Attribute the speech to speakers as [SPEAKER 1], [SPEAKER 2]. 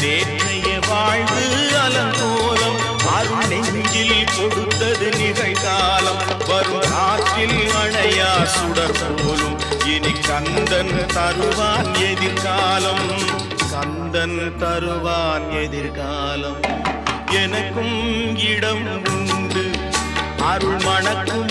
[SPEAKER 1] நேற்றைய வாழ்வு அலங்கோலம் அருள் நெஞ்சில் கொடுத்தது நிகழ்காலம். வரும் காற்றில் அணையா சுடர் போலும். இனி கந்தன் தருவான் எதிர்காலம். கந்தன் தருவான் எதிர்காலம். எனக்கும் இடம் உண்டு. அருள் மணக்கும்